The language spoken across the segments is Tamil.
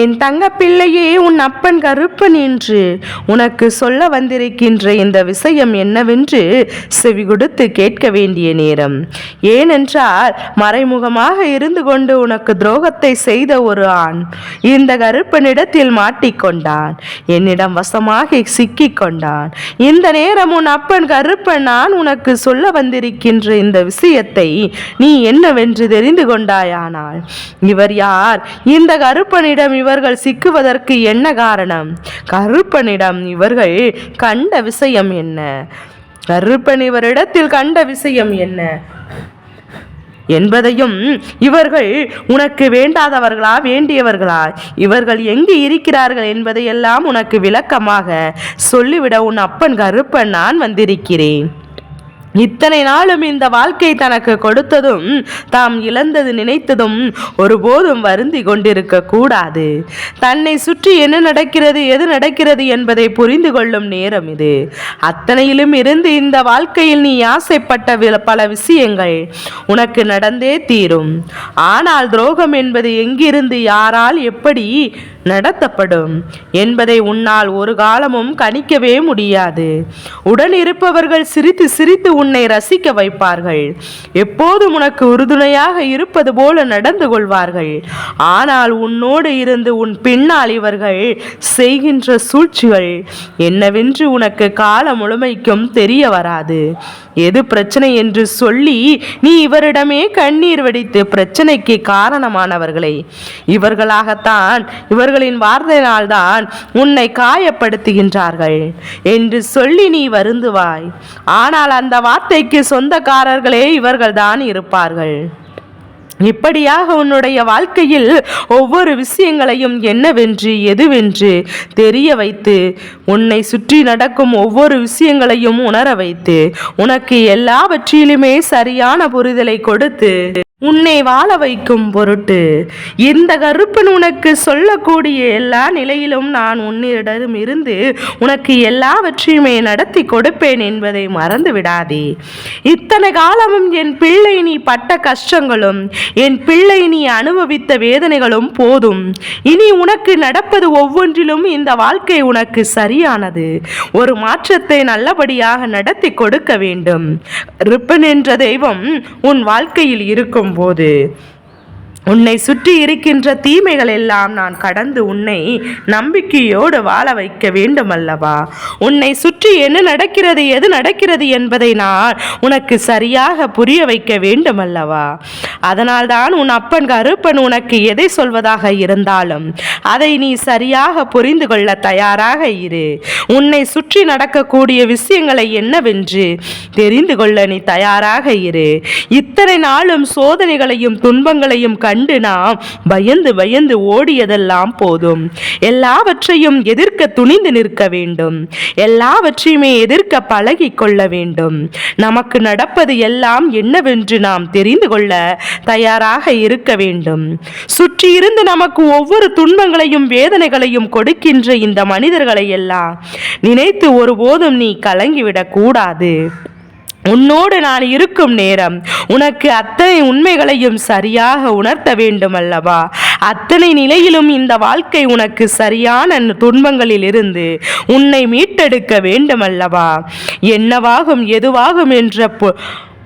என் தங்க பிள்ளையே உன் அப்பன் கருப்பன் என்று உனக்கு சொல்ல வந்திருக்கின்ற இந்த விஷயம் என்னவென்று செவி கொடுத்து கேட்க வேண்டிய நேரம். ஏனென்றால் மறைமுகமாக இருந்து கொண்டு உனக்கு துரோகத்தை செய்த ஒரு ஆண் இந்த கருப்பனிடத்தில் மாட்டிக்கொண்டான் என்னிடம் வசமாக சிக்கிக் கொண்டான். இந்த நேரம் உன் அப்பன் கருப்பன் நான் உனக்கு சொல்ல வந்திருக்கின்ற இந்த விஷயத்தை நீ என்னவென்று தெரிந்து கொண்டாயானால் இவர் யார்? இந்த கருப்பனிடம் இவர்கள் சிக்குவதற்கு என்ன காரணம்? கருப்பனிடம் இவர்கள் கண்ட விஷயம் என்ன? கருப்பன் இவரிடத்தில் கண்ட விஷயம் என்ன? என்பதையும் இவர்கள் உனக்கு வேண்டாதவர்களா வேண்டியவர்களா? இவர்கள் எங்கு இருக்கிறார்கள் என்பதையெல்லாம் உனக்கு விளக்கமாக சொல்லிவிட உன் அப்பன் கருப்பன் நான் வந்திருக்கிறேன். இத்தனை நாளும் இந்த வாழ்க்கை தனக்கு கொடுத்ததும் தாம் இழந்தது நினைத்ததும் ஒருபோதும் வருந்தி கொண்டிருக்க கூடாது. தன்னை சுற்றி என்ன நடக்கிறது எது நடக்கிறது என்பதை புரிந்து கொள்ளும் நேரம் இது. அத்தனையிலும் இருந்து இந்த வாழ்க்கையில் நீ ஆசைப்பட்ட பல விஷயங்கள் உனக்கு நடந்தே தீரும். ஆனால் துரோகம் என்பது எங்கிருந்து யாரால் எப்படி நடத்தப்படும். என்பதை உன்னால் ஒரு காலமும் கணிக்கவே முடியாது. உடன் இருப்பவர்கள் சிரித்து சிரித்து உன்னை ரசிக்க வைப்பார்கள். எப்போதும் உனக்கு உறுதுணையாக இருப்பது போல நடந்து கொள்வார்கள். ஆனால் உன்னோடு இருந்து உன் பின்னால் இவர்கள் செய்கின்ற சூழ்ச்சிகள் என்னவென்று உனக்கு காலம் முழுமைக்கும் தெரிய வராது. எது பிரச்சனை என்று சொல்லி நீ இவரிடமே கண்ணீர் வடித்து பிரச்சனைக்கு காரணமானவர்களை. இவர்களாகத்தான் இவர்கள் அவர்களின் வார்த்தையினால்தான் உன்னை காயப்படுத்துகின்றார்கள் என்று சொல்லி நீ வருந்துவாய். ஆனால் அந்த வார்த்தைக்கு சொந்தக்காரர்களே இவர்கள்தான் இருப்பார்கள். இப்படியாக உன்னுடைய வாழ்க்கையில் ஒவ்வொரு விஷயங்களையும் என்னவென்று எதுவென்று தெரிய வைத்து உன்னை சுற்றி நடக்கும் ஒவ்வொரு விஷயங்களையும் உணர வைத்து உனக்கு எல்லாவற்றிலுமே சரியான புரிதலை கொடுத்து உன்னை வாழ வைக்கும் பொருட்டு. இந்த கருப்பன் உனக்கு சொல்லக்கூடிய எல்லா நிலையிலும் நான் உன்னிடம் இருந்து உனக்கு எல்லாவற்றையுமே நடத்தி கொடுப்பேன் என்பதை மறந்து விடாதே. இத்தனை காலமும் என் பிள்ளை நீ பட்ட கஷ்டங்களும் என் பிள்ளை நீ அனுபவித்த வேதனைகளும் போதும். இனி உனக்கு நடப்பது ஒவ்வொன்றிலும் இந்த வாழ்க்கை உனக்கு சரியானது. ஒரு மாற்றத்தை நல்லபடியாக நடத்தி கொடுக்க வேண்டும். ரிப்பன் என்ற தெய்வம் உன் வாழ்க்கையில் இருக்கும் இருக்கும்போது உன்னை சுற்றி இருக்கின்ற தீமைகள் எல்லாம் நான் கடந்து உன்னை நம்பிக்கையோடு வாழ வைக்க வேண்டும் அல்லவா உன்னை சுற்றி என்ன நடக்கிறது எது நடக்கிறது என்பதை நான் உனக்கு சரியாக புரிய வைக்க வேண்டும் அல்லவா அதனால்தான் உன் அப்பன் கருப்பன் உனக்கு எதை சொல்வதாக இருந்தாலும் அதை நீ சரியாக புரிந்து கொள்ள தயாராக இரு. உன்னை சுற்றி நடக்கக்கூடிய விஷயங்களை என்னவென்று தெரிந்து கொள்ள நீ தயாராக இரு. இத்தனை நாளும் சோதனைகளையும் துன்பங்களையும் கண்டு நாம் பயந்து பயந்து ஓடியதெல்லாம் போதும். எல்லாவற்றையும் எதிர்க்க துணிந்து நிற்க வேண்டும். எல்லாவற்றையுமே எதிர்க்க பழகி கொள்ள வேண்டும். நமக்கு நடப்பது எல்லாம் என்னவென்று நாம் தெரிந்து கொள்ள தயாராக இருக்க வேண்டும். சுற்றி இருந்து நமக்கு ஒவ்வொரு துன்பங்களையும் வேதனைகளையும் கொடுக்கின்ற இந்த மனிதர்களை எல்லாம் நினைத்து ஒருபோதும் நீ கலங்கிவிடக் கூடாது. உன்னோடு நான் இருக்கும் நேரம் உனக்கு அத்தனை உண்மைகளையும் சரியாக உணர்த்த வேண்டும் அல்லவா அத்தனை நிலையிலும் இந்த வாழ்க்கை உனக்கு சரியான துன்பங்களில் இருந்து உன்னை மீட்டெடுக்க வேண்டும் அல்லவா என்னவாகும் எதுவாகும் என்ற பொ-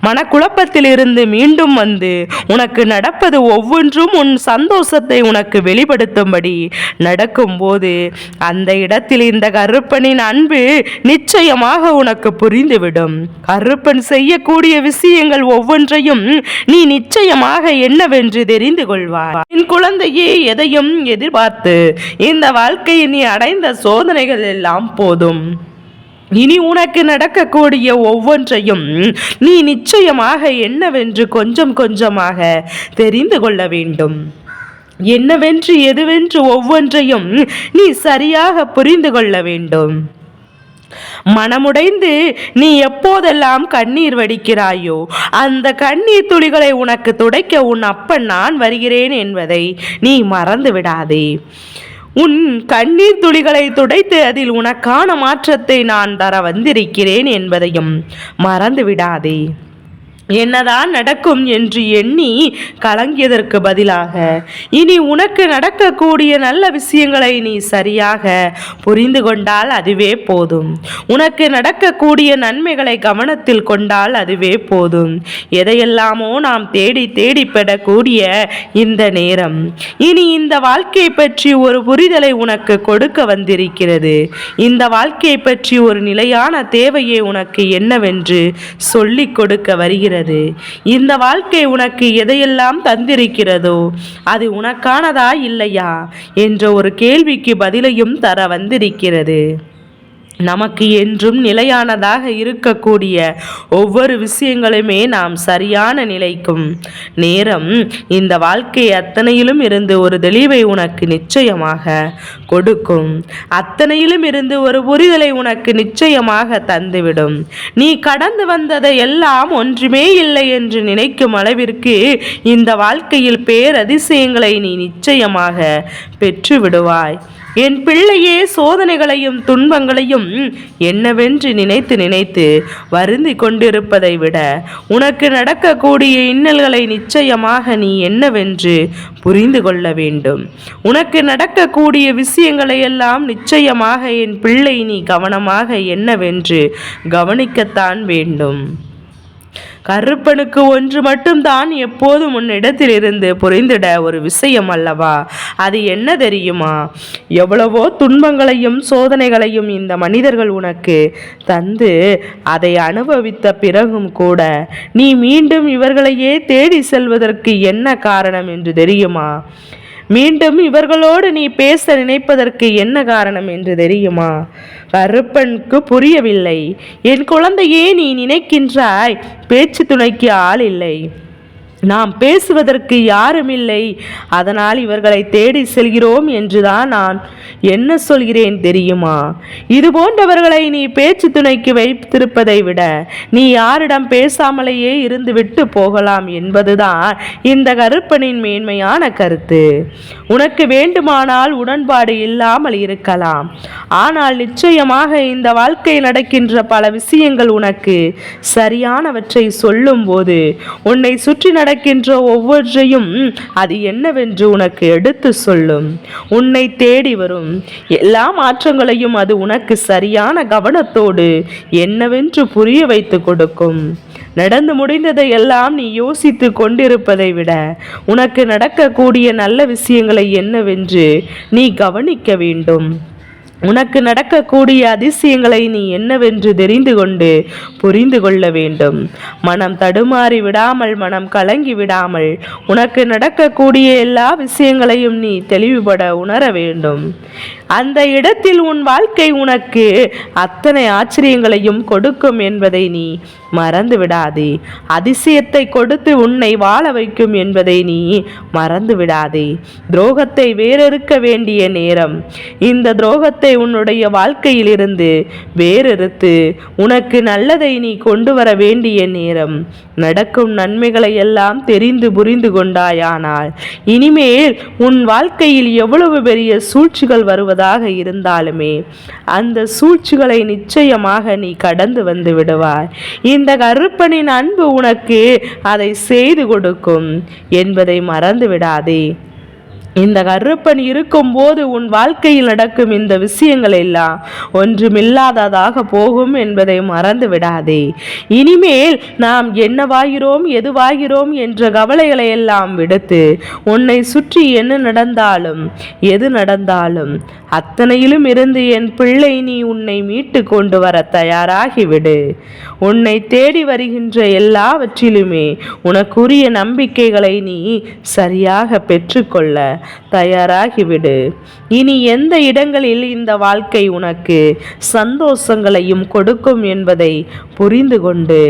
மனக்குழப்பத்திலிருந்து மீண்டும் வந்து உனக்கு நடப்பது ஒவ்வொன்றும் உன் சந்தோஷத்தை உனக்கு வெளிப்படுத்தும்படி. நடக்கும்போது அந்த இடத்தில் இந்த கருப்பனின் அன்பு நிச்சயமாக உனக்கு புரிந்துவிடும். கருப்பன் செய்யக்கூடிய விஷயங்கள் ஒவ்வொன்றையும் நீ நிச்சயமாக என்னவென்று தெரிந்து கொள்வாய். என் குழந்தையே எதையும் எதிர்பார்த்து இந்த வாழ்க்கையை நீ அடைந்த சோதனைகள் எல்லாம் போதும். இனி உனக்கு நடக்கக்கூடிய ஒவ்வொன்றையும் நீ நிச்சயமாக என்னவென்று கொஞ்சம் கொஞ்சமாக தெரிந்து கொள்ள வேண்டும். என்னவென்று எதுவென்று ஒவ்வொன்றையும் நீ சரியாக புரிந்து கொள்ள வேண்டும். மனமுடைந்து நீ எப்போதெல்லாம் கண்ணீர் வடிக்கிறாயோ அந்த கண்ணீர் துளிகளை உனக்கு துடைக்க உன் அப்பன் நான் வருகிறேன் என்பதை நீ மறந்து விடாதே உன் கண்ணீர் துளிகளை துடைத்து அதில் உனக்கான மாற்றத்தை நான் தர வந்திருக்கிறேன் என்பதையும் மறந்து விடாதே என்னதான் நடக்கும் என்று எண்ணி கலங்கியதற்கு பதிலாக இனி உனக்கு நடக்கக்கூடிய நல்ல விஷயங்களை நீ சரியாக புரிந்து கொண்டால் அதுவே போதும். உனக்கு நடக்கக்கூடிய நன்மைகளை கவனத்தில் கொண்டால் அதுவே போதும். எதையெல்லாமோ நாம் தேடி தேடி பெறக்கூடிய இந்த நேரம். இனி இந்த வாழ்க்கையை பற்றி ஒரு புரிதலை உனக்கு கொடுக்க வந்திருக்கிறது. இந்த வாழ்க்கையை பற்றி ஒரு நிலையான தேவையை உனக்கு என்னவென்று சொல்லிக் கொடுக்க வருகிறது. இருக்கிறது இந்த வாழ்க்கை உனக்கு எதையெல்லாம் தந்திருக்கிறதோ அது உனக்கானதா இல்லையா? என்ற ஒரு கேள்விக்கு பதிலையும் தர வந்திருக்கிறது. நமக்கு என்றும் நிலையானதாக இருக்கக்கூடிய ஒவ்வொரு விஷயங்களுமே நாம் சரியான நிலைக்கும். நேரம் இந்த வாழ்க்கை அத்தனையிலும் இருந்து ஒரு தெளிவை உனக்கு நிச்சயமாக கொடுக்கும். அத்தனையிலும் இருந்து ஒரு புரிதலை உனக்கு நிச்சயமாக தந்துவிடும். நீ கடந்து வந்ததை எல்லாம் ஒன்றுமே இல்லை என்று நினைக்கும் அளவிற்கு இந்த வாழ்க்கையில் பேரதிசயங்களை நீ நிச்சயமாக பெற்று விடுவாய் என் பிள்ளையே சோதனைகளையும் துன்பங்களையும் என்னவென்று நினைத்து நினைத்து வருந்தி கொண்டிருப்பதை விட உனக்கு நடக்கக்கூடிய இன்னல்களை நிச்சயமாக நீ என்னவென்று புரிந்து கொள்ள வேண்டும். உனக்கு நடக்கக்கூடிய விஷயங்களை எல்லாம் நிச்சயமாக என் பிள்ளை நீ கவனமாக என்னவென்று கவனிக்கத்தான் வேண்டும். கருப்பனுக்கு ஒன்று மட்டும்தான் எப்போதும் உன்னிடத்திலிருந்து புரிந்திட ஒரு விஷயம் அல்லவா? அது என்ன தெரியுமா? எவ்வளவோ துன்பங்களையும் சோதனைகளையும் இந்த மனிதர்கள் உனக்கு தந்து அதை அனுபவித்த பிறகும் கூட நீ மீண்டும் இவர்களையே தேடி செல்வதற்கு என்ன காரணம் என்று தெரியுமா? மீண்டும் இவர்களோடு நீ பேச நினைப்பதற்கு என்ன காரணம் என்று தெரியுமா? கருப்பனுக்கு புரியவில்லை. என் குழந்தையே நீ நினைக்கின்றாய் பேச்சு துணைக்கு ஆள் இல்லை. நாம் பேசுவதற்கு யாரும் இல்லை அதனால் இவர்களை தேடி செல்கிறோம் என்றுதான் நான் என்ன சொல்கிறேன் தெரியுமா? இது போன்றவர்களை நீ பேச்சு துணைக்கு வைத்திருப்பதை விட நீ யாரிடம் பேசாமலேயே இருந்து விட்டு போகலாம் என்பதுதான் இந்த கருப்பனின் மேன்மையான கருத்து. உனக்கு வேண்டுமானால் உடன்பாடு இல்லாமல் இருக்கலாம். ஆனால் நிச்சயமாக இந்த வாழ்க்கையில் நடக்கின்ற பல விஷயங்கள் உனக்கு சரியானவற்றை சொல்லும்போது உன்னை சுற்றி நட நடக்கின்ற ஒவ்வொன்றையும் அது என்னவென்று உனக்கு எடுத்து சொல்லும். உன்னை தேடி வரும். எல்லா மாற்றங்களையும் அது உனக்கு சரியான கவனத்தோடு என்னவென்று புரிய வைத்து கொடுக்கும். நடந்து முடிந்ததை எல்லாம் நீ யோசித்து கொண்டிருப்பதை விட உனக்கு நடக்கக்கூடிய நல்ல விஷயங்களை என்னவென்று நீ கவனிக்க வேண்டும். உனக்கு நடக்கக்கூடிய அதிசயங்களை நீ என்னவென்று தெரிந்து கொண்டு புரிந்து கொள்ள வேண்டும். மனம் தடுமாறி விடாமல் மனம் கலங்கி விடாமல் உனக்கு நடக்கக்கூடிய எல்லா விஷயங்களையும் நீ தெளிவுபட உணர வேண்டும். அந்த இடத்தில் உன் வாழ்க்கை உனக்கு அத்தனை ஆச்சரியங்களையும் கொடுக்கும் என்பதை நீ மறந்து விடாதே. அதிசயத்தை கொடுத்து உன்னை வாழ வைக்கும் என்பதை நீ மறந்து விடாதே. துரோகத்தை வேறறுக்க வேண்டிய நேரம். இந்த துரோகத்தை உன்னுடைய வாழ்க்கையிலிருந்து வேறறுத்து உனக்கு நல்லதை நீ கொண்டு வர வேண்டிய நேரம். நடக்கும் நன்மைகளை எல்லாம் தெரிந்து புரிந்து கொண்டாயானால் இனிமேல் உன் வாழ்க்கையில் எவ்வளவு பெரிய சூழ்ச்சிகள் வருவது போவதாக இருந்தாலுமே அந்த சூழ்ச்சிகளை நிச்சயமாக நீ கடந்து வந்து விடுவாய். இந்த கருப்பனின் அன்பு உனக்கு அதை செய்து கொடுக்கும் என்பதை மறந்து விடாதே இந்த கருப்பன் இருக்கும்போது உன் வாழ்க்கையில் நடக்கும் இந்த விஷயங்கள் எல்லாம் ஒன்றுமில்லாததாக போகும் என்பதை மறந்து விடாதே இனிமேல் நாம் என்னவாகிறோம் எதுவாகிறோம் என்ற கவலைகளை எல்லாம் விடுத்து உன்னை சுற்றி என்ன நடந்தாலும் எது நடந்தாலும் அத்தனையிலும் இருந்து என் பிள்ளை நீ உன்னை மீட்டு கொண்டு வர தயாராகிவிடு. உன்னை தேடி வருகின்ற எல்லாவற்றிலுமே உனக்குரிய நம்பிக்கைகளை நீ சரியாக பெற்றுக்கொள்ள தயாராகிவிடு. இனி எந்த இடங்களில் இந்த வாழ்க்கை உனக்கு சந்தோஷங்களையும் கொடுக்கும் என்பதை புரிந்து கொண்டு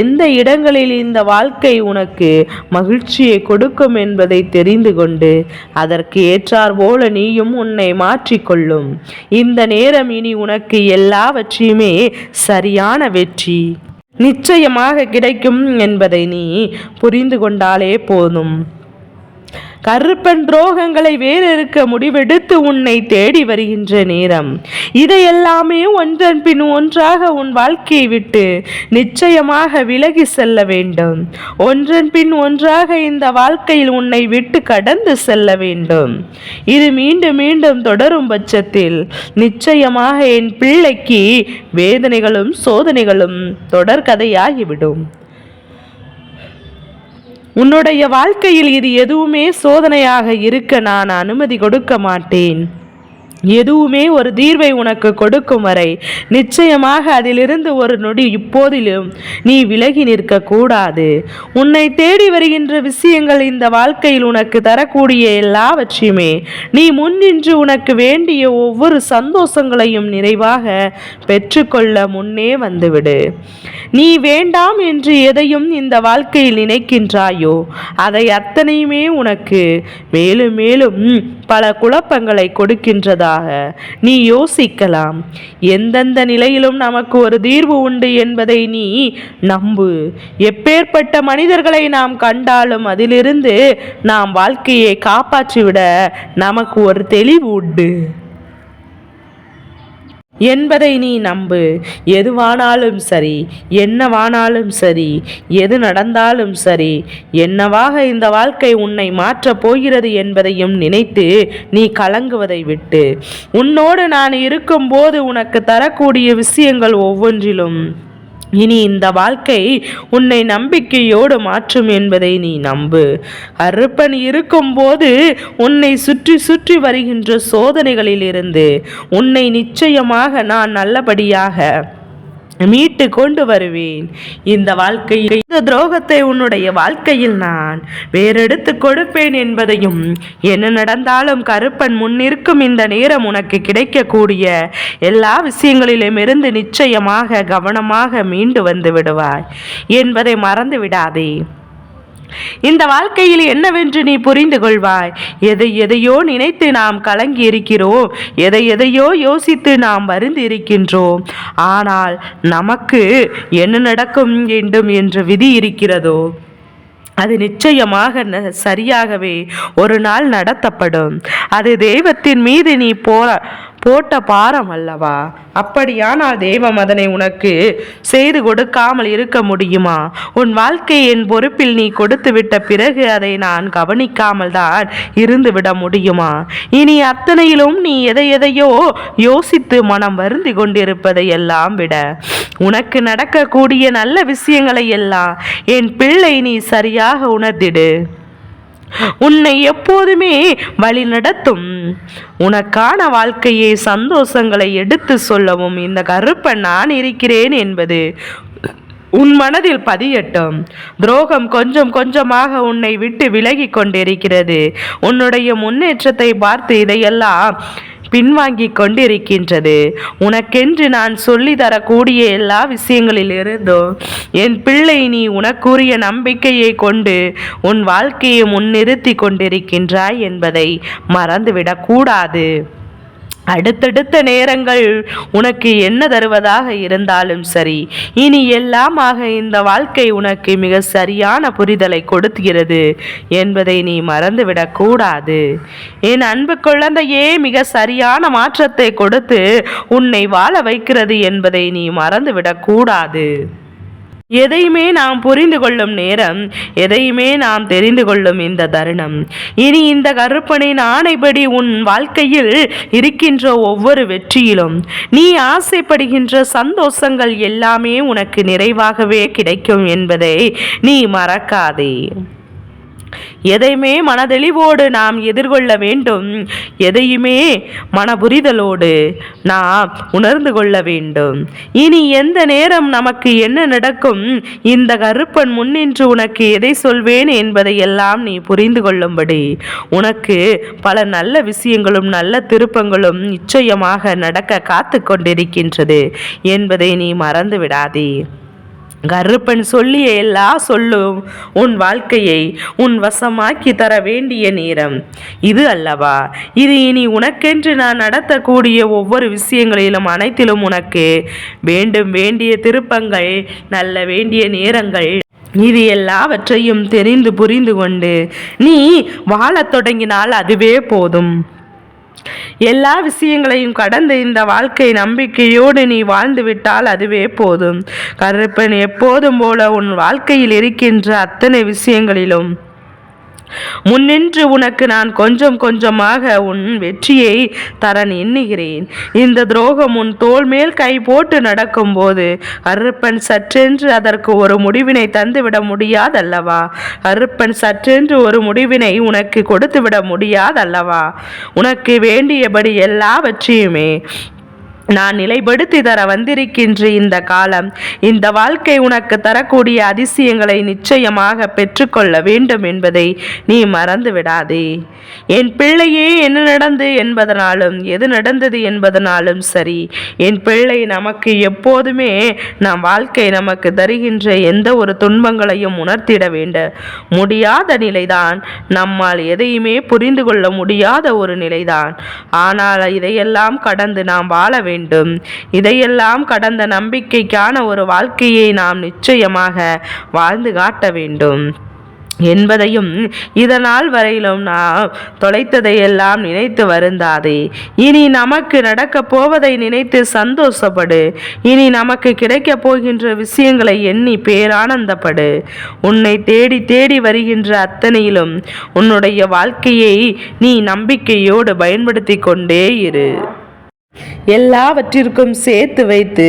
எந்த இடங்களில் இந்த வாழ்க்கை உனக்கு மகிழ்ச்சியை கொடுக்கும் என்பதை தெரிந்து கொண்டு அதற்கு ஏற்றார் போல நீயும் உன்னை மாற்றிக்கொள்ளும். இந்த நேரம் இனி உனக்கு எல்லாவற்றையுமே சரியான வெற்றி நிச்சயமாக கிடைக்கும் என்பதை நீ புரிந்து கொண்டாலே போதும். கருப்பன் துரோகங்களை வேறறுக்க முடிவெடுத்து உன்னை தேடி வருகின்ற நேரம். இதையெல்லாமே ஒன்றன் பின் ஒன்றாக உன் வாழ்க்கையை விட்டு நிச்சயமாக விலகி செல்ல வேண்டும். ஒன்றன் பின் ஒன்றாக இந்த வாழ்க்கையில் உன்னை விட்டு கடந்து செல்ல வேண்டும். இது மீண்டும் மீண்டும் தொடரும் பட்சத்தில் நிச்சயமாக என் பிள்ளைக்கு வேதனைகளும் சோதனைகளும் தொடர்கதையாகிவிடும். உன்னுடைய வாழ்க்கையில் இது எதுவுமே சோதனையாக இருக்க நான் அனுமதி கொடுக்க மாட்டேன். எதுவுமே ஒரு தீர்வை உனக்கு கொடுக்கும் வரை நிச்சயமாக அதிலிருந்து ஒரு நொடி இப்போதிலும் நீ விலகி நிற்க கூடாது உன்னை தேடி வருகின்ற விஷயங்கள் இந்த வாழ்க்கையில் உனக்கு தரக்கூடிய எல்லாவற்றையுமே நீ முன்னின்று உனக்கு வேண்டிய ஒவ்வொரு சந்தோஷங்களையும் நிறைவாக பெற்றுக்கொள்ள முன்னே வந்துவிடு. நீ வேண்டாம் என்று எதையும் இந்த வாழ்க்கையில் நினைக்கின்றாயோ அதை அத்தனையுமே உனக்கு மேலும் மேலும் பல குழப்பங்களை கொடுக்கின்றதா? குறிப்பாக நீ யோசிக்கலாம். எந்தெந்த நிலையிலும் நமக்கு ஒரு தீர்வு உண்டு என்பதை நீ நம்பு. எப்பேற்பட்ட மனிதர்களை நாம் கண்டாலும் அதிலிருந்து நாம் வாழ்க்கையை காப்பாற்றிவிட நமக்கு ஒரு தெளிவு உண்டு. என்பதை நீ நம்பு. எதுவானாலும் சரி என்னவானாலும் சரி எது நடந்தாலும் சரி என்னவாக இந்த வாழ்க்கை உன்னை மாற்றப் போகிறது என்பதையும் நினைத்து நீ கலங்குவதை விட்டு. உன்னோடு நான் இருக்கும்போது உனக்கு தரக்கூடிய விஷயங்கள் ஒவ்வொன்றிலும் இனி இந்த வாழ்க்கை உன்னை நம்பிக்கையோடு மாற்றும் என்பதை நீ நம்பு. அருப்பன் இருக்கும்போது உன்னை சுற்றி சுற்றி வருகின்ற சோதனைகளிலிருந்து உன்னை நிச்சயமாக நான் நல்லபடியாக மீட்டு கொண்டு வருவேன். இந்த வாழ்க்கையில் இந்த துரோகத்தை உன்னுடைய வாழ்க்கையில் நான் வேறெடுத்து கொடுப்பேன் என்பதையும் என்ன நடந்தாலும் கருப்பன் முன்னிருக்கும் இந்த நேரம் உனக்கு கிடைக்கக்கூடிய எல்லா விஷயங்களிலும் இருந்து நிச்சயமாக கவனமாக மீண்டு வந்து விடுவாய். என்பதை மறந்து விடாதே. இந்த வாழ்க்கையில் என்னவென்று நீ புரிந்து கொள்வாய்? எதை எதையோ நினைத்து நாம் கலங்கி இருக்கிறோம் எதை எதையோ யோசித்து நாம் வருந்து இருக்கின்றோம் ஆனால் நமக்கு என்ன நடக்கும் வேண்டும் என்ற விதி இருக்கிறதோ? அது நிச்சயமாக சரியாகவே ஒரு நாள் நடத்தப்படும். அது தெய்வத்தின் மீது நீ போ போட்ட பாரம் அல்லவா? அப்படியானால் தெய்வம் அதனை உனக்கு செய்து கொடுக்காமல் இருக்க முடியுமா? உன் வாழ்க்கை என் பொறுப்பில் நீ கொடுத்து விட்ட பிறகு அதை நான் கவனிக்காமல் தான் இருந்துவிட முடியுமா? இனி அத்தனையிலும் நீ எதை எதையோ யோசித்து மனம் வருந்தி கொண்டிருப்பதை எல்லாம் விட உனக்கு நடக்கக்கூடிய நல்ல விஷயங்களை எல்லாம் என் பிள்ளை நீ சரியாக உணர்ந்திடு. உன்னை எப்போதுமே வழி நடத்தும். உனக்கான வாழ்க்கையை சந்தோஷங்களை எடுத்து சொல்லவும் இந்த கருப்பன் நான் இருக்கிறேன் என்பது உன் மனதில் பதியட்டும். துரோகம் கொஞ்சம் கொஞ்சமாக உன்னை விட்டு விலகி கொண்டிருக்கிறது. உன்னுடைய முன்னேற்றத்தை பார்த்து இதையெல்லாம் பின்வாங்கிக் கொண்டிருக்கின்றது உனக்கென்று நான் சொல்லி தரக்கூடிய எல்லா விஷயங்களிலிருந்தும் என் பிள்ளை நீ உனக்குரிய நம்பிக்கையை கொண்டு உன் வாழ்க்கையை முன்னிறுத்தி கொண்டிருக்கின்றாய் என்பதை மறந்துவிடக்கூடாது. அடுத்தடுத்த நேரங்கள் உனக்கு என்ன தருவதாக இருந்தாலும் சரி இனி எல்லாமாக இந்த வாழ்க்கை உனக்கு மிக சரியான புரிதலை கொடுக்கிறது என்பதை நீ மறந்துவிடக்கூடாது என் அன்பு குழந்தையே மிக சரியான மாற்றத்தை கொடுத்து உன்னை வாழ வைக்கிறது என்பதை நீ மறந்துவிடக்கூடாது எதையுமே நாம் புரிந்து கொள்ளும் நேரம் எதையுமே நாம் தெரிந்து கொள்ளும் இந்த தருணம். இனி இந்த கருப்பனின் ஆணைப்படி உன் வாழ்க்கையில் இருக்கின்ற ஒவ்வொரு வெற்றியிலும் நீ ஆசைப்படுகின்ற சந்தோஷங்கள் எல்லாமே உனக்கு நிறைவாகவே கிடைக்கும் என்பதை நீ மறக்காதே. எதையுமே மனதெளிவோடு நாம் எதிர்கொள்ள வேண்டும். எதையுமே மனபுரிதலோடு நாம் உணர்ந்து கொள்ள வேண்டும். இனி எந்த நேரம் நமக்கு என்ன நடக்கும்? இந்த கருப்பன் முன்னின்று உனக்கு எதை சொல்வேன் என்பதை எல்லாம் நீ புரிந்து கொள்ளும்படி. உனக்கு பல நல்ல விஷயங்களும் நல்ல திருப்பங்களும் நிச்சயமாக நடக்க காத்து கொண்டிருக்கின்றது என்பதை நீ மறந்து விடாதே கருப்பன் சொல்லிய எல்லா சொல்லும் உன் வாழ்க்கையை உன் வசமாக்கி தர வேண்டிய நேரம். இது அல்லவா? இது இனி உனக்கென்று நான் நடத்தக்கூடிய ஒவ்வொரு விஷயங்களிலும் அனைத்திலும் உனக்கு வேண்டும் வேண்டிய திருப்பங்கள் நல்ல வேண்டிய நேரங்கள். இது எல்லாவற்றையும் தெரிந்து புரிந்து கொண்டு நீ வாழத் தொடங்கினால் அதுவே போதும். எல்லா விஷயங்களையும் கடந்து இந்த வாழ்க்கை நம்பிக்கையோடு நீ வாழ்ந்து விட்டால் அதுவே போதும். கருப்பன் எப்போதும் போல உன் வாழ்க்கையில் இருக்கின்ற அத்தனை விஷயங்களிலும் முன்னின்று உனக்கு நான் கொஞ்சம் கொஞ்சமாக உன் வெற்றியை தர எண்ணுகிறேன். இந்த துரோகம் உன் தோல் மேல் கை போட்டு நடக்கும்போது அருப்பன் சற்றென்று அதற்கு ஒரு முடிவினை தந்துவிட முடியாதல்லவா? அருப்பன் சற்றென்று ஒரு முடிவினை உனக்கு கொடுத்துவிட முடியாதல்லவா? உனக்கு வேண்டியபடி எல்லாவற்றையுமே நான் நிலைப்படுத்தி தர வந்திருக்கின்ற இந்த காலம் இந்த வாழ்க்கை உனக்கு தரக்கூடிய அதிசயங்களை நிச்சயமாக பெற்றுக்கொள்ள வேண்டும் என்பதை நீ மறந்து விடாதே என் பிள்ளையே என்ன நடந்து என்பதனாலும் எது நடந்தது என்பதனாலும் சரி என் பிள்ளை நமக்கு எப்போதுமே நம் வாழ்க்கை நமக்கு தருகின்ற எந்த ஒரு துன்பங்களையும் உணர்த்திட வேண்டும். முடியாத நிலைதான் நம்மால் எதையுமே புரிந்து கொள்ள முடியாத ஒரு நிலைதான். ஆனால் இதையெல்லாம் கடந்து நாம் வாழ வேண்டும் இதையெல்லாம் கடந்த நம்பிக்கைக்கான ஒரு வாழ்க்கையை நாம் நிச்சயமாக வாழ்ந்து காட்ட வேண்டும். என்பதையும் இதனால் வரையிலும் நாம் தொலைத்ததையெல்லாம் நினைத்து வருந்தாதே. இனி நமக்கு நடக்கப் போவதை நினைத்து சந்தோஷப்படு. இனி நமக்கு கிடைக்கப் போகின்ற விஷயங்களை எண்ணி பேரானந்தப்படு. உன்னை தேடி தேடி வருகின்ற அத்தனையிலும் உன்னுடைய வாழ்க்கையை நீ நம்பிக்கையோடு பயன்படுத்தி கொண்டே இரு. எல்லாவற்றிற்கும் சேர்த்து வைத்து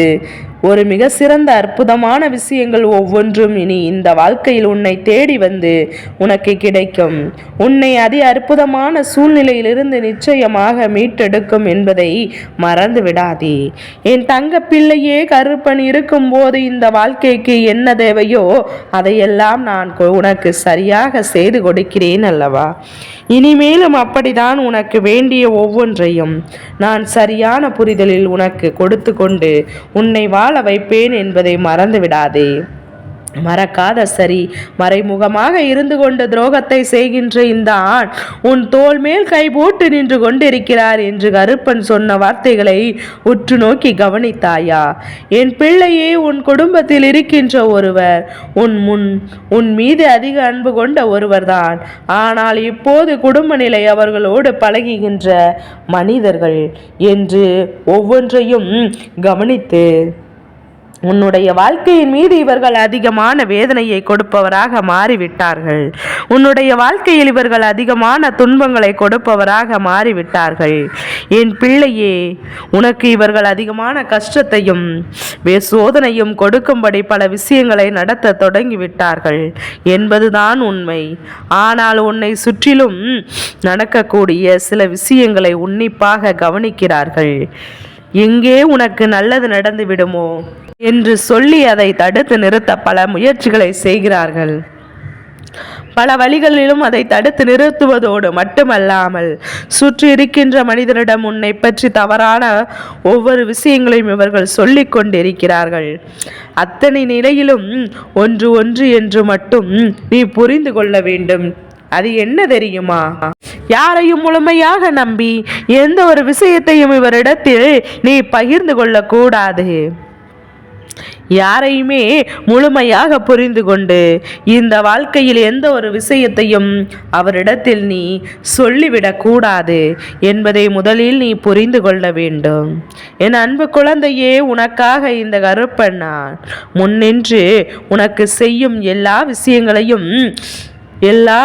ஒரு மிக சிறந்த அற்புதமான விஷயங்கள் ஒவ்வொன்றும் இனி இந்த வாழ்க்கையில் உன்னை தேடி வந்து உனக்கு கிடைக்கும். உன்னை அதி அற்புதமான சூழ்நிலையிலிருந்து நிச்சயமாக மீட்டெடுக்கும் என்பதை மறந்து விடாதே. என் தங்க பிள்ளையே கருப்பன் இருக்கும்போது இந்த வாழ்க்கைக்கு என்ன தேவையோ அதையெல்லாம் நான் கொ- உனக்கு சரியாக செய்து கொடுக்கிறேன் அல்லவா? இனிமேலும் அப்படிதான் உனக்கு வேண்டிய ஒவ்வொன்றையும் நான் சரியான புரிதலில் உனக்கு கொடுத்து கொண்டு உன்னை வா வாழ வைப்பேன் என்பதை மறந்து விடாதே மறக்காத சரி மறைமுகமாக இருந்து கொண்டு துரோகத்தை செய்கின்ற இந்த ஆண் உன் தோல் மேல் கை போட்டு நின்று கொண்டிருக்கிறார் என்று கருப்பன் சொன்ன வார்த்தைகளை உற்று நோக்கி கவனித்தாயா. என் பிள்ளையே உன் குடும்பத்தில் இருக்கின்ற ஒருவர் உன் முன் உன் மீது அதிக அன்பு கொண்ட ஒருவர்தான். ஆனால் இப்போது குடும்ப நிலை அவர்களோடு பழகுகின்ற மனிதர்கள் என்று ஒவ்வொன்றையும் கவனித்து உன்னுடைய வாழ்க்கையின் மீது இவர்கள் அதிகமான வேதனையை கொடுப்பவராக மாறிவிட்டார்கள். உன்னுடைய வாழ்க்கையில் இவர்கள் அதிகமான துன்பங்களை கொடுப்பவராக மாறிவிட்டார்கள். என் பிள்ளையே உனக்கு இவர்கள் அதிகமான கஷ்டத்தையும் வே- சோதனையும் கொடுக்கும்படி பல விஷயங்களை நடத்த தொடங்கிவிட்டார்கள். என்பதுதான் உண்மை. ஆனால் உன்னை சுற்றிலும் நடக்கக்கூடிய சில விஷயங்களை உன்னிப்பாக கவனிக்கிறார்கள். எங்கே உனக்கு நல்லது நடந்து விடுமோ? என்று சொல்லி அதை தடுத்து நிறுத்த பல முயற்சிகளை செய்கிறார்கள். பல வழிகளிலும் அதை தடுத்து நிறுத்துவதோடு மட்டுமல்லாமல் சுற்றி இருக்கின்ற மனிதரிடம் உன்னை பற்றி தவறான ஒவ்வொரு விஷயங்களையும் இவர்கள் சொல்லி கொண்டிருக்கிறார்கள். அத்தனை நிலையிலும் ஒன்று ஒன்று என்று மட்டும் நீ புரிந்து கொள்ள வேண்டும். அது என்ன தெரியுமா? யாரையும் முழுமையாக நம்பி எந்த ஒரு விஷயத்தையும் இவரிடத்தில் நீ பகிர்ந்து கொள்ளக்கூடாது. யாரையுமே முழுமையாக புரிந்து கொண்டு இந்த வாழ்க்கையில் எந்த ஒரு விஷயத்தையும் அவரிடத்தில் நீ சொல்லிவிடக்கூடாது என்பதை முதலில் நீ புரிந்து கொள்ள வேண்டும். என் அன்பு குழந்தையே உனக்காக இந்த கருப்பன் நான். முன்னின்று உனக்கு செய்யும் எல்லா விஷயங்களையும் எல்லா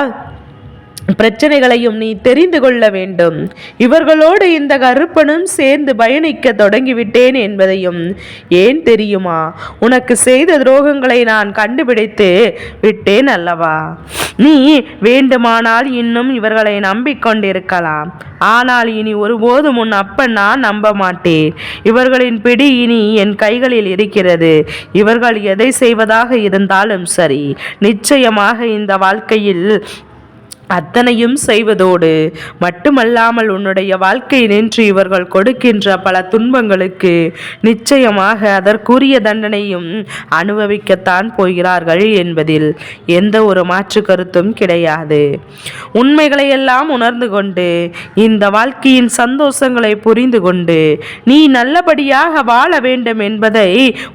பிரச்சனைகளையும் நீ தெரிந்து கொள்ள வேண்டும். இவர்களோடு இந்த கருப்பனும் சேர்ந்து பயணிக்க தொடங்கிவிட்டேன் என்பதையும் ஏன் தெரியுமா? உனக்கு செய்த துரோகங்களை நான் கண்டுபிடித்து விட்டேன் அல்லவா? நீ வேண்டுமானால் இன்னும் இவர்களை நம்பிக்கொண்டிருக்கலாம். ஆனால் இனி ஒருபோதும் உன் அப்பன் நான் நம்ப மாட்டேன். இவர்களின் பிடி இனி என் கைகளில் இருக்கிறது. இவர்கள் எதை செய்வதாக இருந்தாலும் சரி நிச்சயமாக இந்த வாழ்க்கையில் அத்தனையும் செய்வதோடு மட்டுமல்லாமல் உன்னுடைய வாழ்க்கை நின்று இவர்கள் கொடுக்கின்ற பல துன்பங்களுக்கு நிச்சயமாக அதற்குரிய தண்டனையும் அனுபவிக்கத்தான் போகிறார்கள் என்பதில் எந்த ஒரு மாற்று கருத்தும் கிடையாது. உண்மைகளை எல்லாம் உணர்ந்து கொண்டு இந்த வாழ்க்கையின் சந்தோஷங்களை புரிந்து கொண்டு நீ நல்லபடியாக வாழ வேண்டும் என்பதை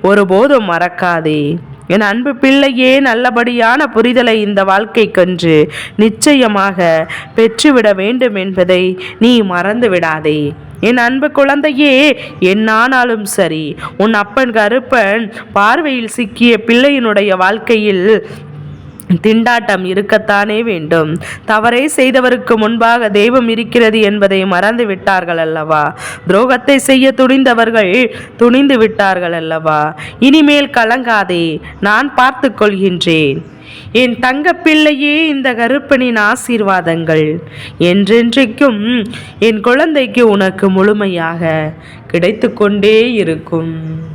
ஒருபோதும் மறக்காதே. என் அன்பு பிள்ளையே நல்லபடியான புரிதலை இந்த வாழ்க்கைக்கென்று நிச்சயமாக பெற்றுவிட வேண்டும் என்பதை நீ மறந்து விடாதே. என் அன்பு குழந்தையே என்னானாலும் சரி உன் அப்பன் கருப்பன் பார்வையில் சிக்கிய பிள்ளையினுடைய வாழ்க்கையில் திண்டாட்டம் இருக்கத்தானே வேண்டும். தவறே செய்தவருக்கு முன்பாக தெய்வம் இருக்கிறது என்பதை மறந்து விட்டார்கள் அல்லவா? துரோகத்தை செய்ய துணிந்தவர்கள் துணிந்து விட்டார்கள் அல்லவா? இனிமேல் கலங்காதே நான் பார்த்து கொள்கின்றேன். என் தங்க பிள்ளையே இந்த கருப்பனின் ஆசீர்வாதங்கள். என்றென்றைக்கும் என் குழந்தைக்கு உனக்கு முழுமையாக கிடைத்து கொண்டே இருக்கும்.